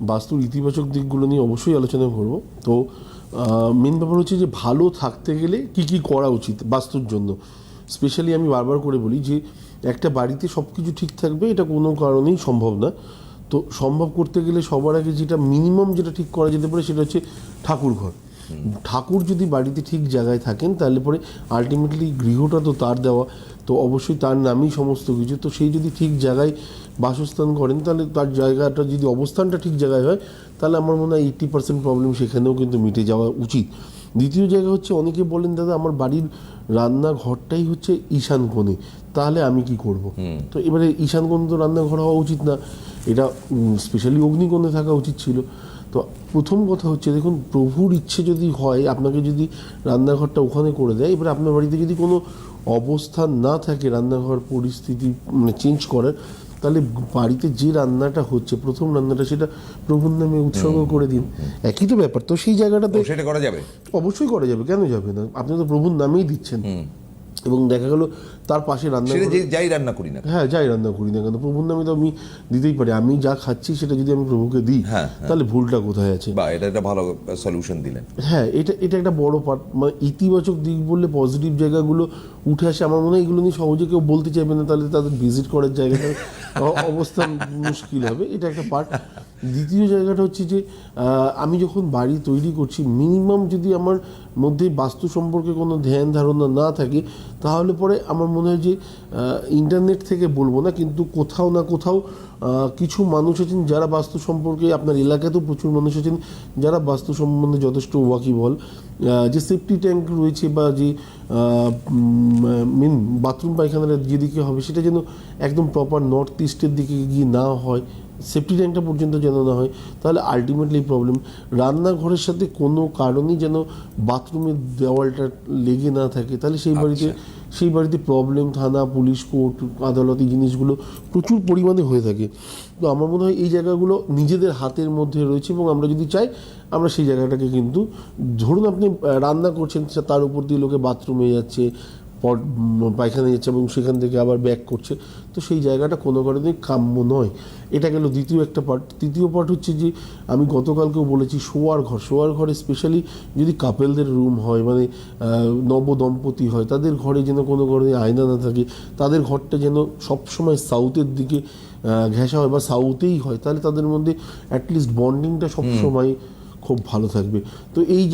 বাস্তুর ইতিবাচক দিকগুলো নিয়ে অবশ্যই আলোচনা করব। তো মেন ব্যাপার হচ্ছে যে ভালো থাকতে গেলে কি কি করা উচিত বাস্তুর জন্য। স্পেশালি আমি বারবার করে বলি যে, একটা বাড়িতে সব কিছু ঠিক থাকবে এটা কোনো কারণেই সম্ভব না। তো সম্ভব করতে গেলে সবার আগে যেটা মিনিমাম যেটা ঠিক করা যেতে পারে সেটা হচ্ছে ঠাকুর ঘর ঠাকুর যদি বাড়িতে ঠিক জায়গায় থাকেন তাহলে পরে আলটিমেটলি গৃহটা তো তার দেওয়া। তো অবশ্যই তার নামই সমস্ত কিছু। তো সেই যদি ঠিক জায়গায় বাসস্থান করেন তাহলে তার জায়গাটা যদি অবস্থানটা ঠিক জায়গায় হয় তাহলে আমার মনে হয় এইট্টি পার্সেন্ট প্রবলেম সেখানেও কিন্তু মিটে যাওয়া উচিত। দ্বিতীয় জায়গা হচ্ছে অনেকে বলেন দাদা আমার বাড়ির রান্নাঘরটাই হচ্ছে ঈশান কোণে। তাহলে আমি কি করব? তো এবারে ঈশান কোণ তো রান্নাঘর হওয়া উচিত না। এটা স্পেশালি অগ্নিকোণে থাকা উচিত ছিল। তো প্রথম কথা হচ্ছে দেখুন প্রভুর ইচ্ছে যদি হয় আপনাকে যদি রান্নাঘরটা ওখানে করে দেয় এবার আপনার বাড়িতে যদি কোনো অবস্থান না থাকে রান্নাঘর পরিস্থিতি মানে চেঞ্জ করার তাহলে বাড়িতে যে রান্নাটা হচ্ছে প্রথম রান্নাটা সেটা প্রভুর নামে উৎসর্গ করে দিন। একই তো ব্যাপার তো সেই জায়গাটাতে তো সেটা করা যাবে। অবশ্যই করা যাবে কেন যাবে না? আপনি তো প্রভুর নামেই দিচ্ছেন। এবং দেখা গেল তার পাশে রান্না যাই রান্না করি না হ্যাঁ যাই রান্না করি না কেন? প্রভুর নামে তো আমি দিতেই পারি। আমি যা খাচ্ছি সেটা যদি আমি প্রভুকে দিই হ্যাঁ, তাহলে ভুলটা কোথায় আছে? বা এটা একটা ভালো সলিউশন দিলেন। হ্যাঁ এটা এটা একটা বড় পার্ট মানে ইতিবাচক দিক বললে পজিটিভ জায়গাগুলো উঠে আসে। আমার মনে হয় এগুলো নিয়ে সহজে কেউ বলতে চাইবে না তাহলে তাদের ভিজিট করার জায়গাটা অবস্থান মুশকিল হবে। এটা একটা পার্ট দ্বিতীয় জায়গাটা হচ্ছে যে আমি যখন বাড়ি তৈরি করছি মিনিমাম যদি আমার মধ্যে বাস্তু সম্পর্কে কোনো ধ্যান ধারণা না থাকে, তাহলে পরে আমার মনে হয় যে ইন্টারনেট থেকে বলব না, কিন্তু কোথাও না কোথাও কিছু মানুষ আছেন যারা বাস্তু সম্পর্কে, আপনার এলাকাতেও প্রচুর মানুষ আছেন যারা বাস্তু সম্বন্ধে যথেষ্ট ওয়াকিবল যে সেফটি ট্যাঙ্ক রয়েছে বা যে মেন বাথরুম পায়খানাটা যেদিকে হবে, সেটা যেন একদম প্রপার নর্থ ইস্টের দিকে গিয়ে না হয় সেফটি ট্যাঙ্কটা পর্যন্ত যেন না হয় তাহলে আলটিমেটলি প্রবলেম রান্নাঘরের সাথে কোনো কারণেই যেন বাথরুমের দেওয়ালটা লেগে না থাকে। তাহলে সেই বাড়িতে সেই বাড়িতে প্রবলেম থানা পুলিশ কোর্ট আদালত এই জিনিসগুলো প্রচুর পরিমাণে হয়ে থাকে। তো আমার মনে হয় এই জায়গাগুলো নিজেদের হাতের মধ্যে রয়েছে এবং আমরা যদি চাই আমরা সেই জায়গাটাকে কিন্তু ধরুন আপনি রান্না করছেন তার উপর দিয়ে লোকে বাথরুমে যাচ্ছে পট পায়খানা যাচ্ছে এবং সেখান থেকে আবার ব্যাক করছে। তো সেই জায়গাটা কোনো কারণেই কাম্য নয়। এটা গেল দ্বিতীয় একটা পার্ট তৃতীয় পার্ট হচ্ছে যে আমি গতকালকেও বলেছি শোয়ার ঘর। শোয়ার ঘরে স্পেশালি যদি কাপেলদের রুম হয় মানে নবদম্পতি হয় তাদের ঘরে যেন কোনো কারণে আয়না না থাকে তাদের ঘরটা যেন সবসময় সাউথের দিকে ঘেঁষা হয় বা সাউথেই হয় তাহলে তাদের মধ্যে অ্যাটলিস্ট বন্ডিংটা সবসময় খুব ভালো থাকবে। তো এই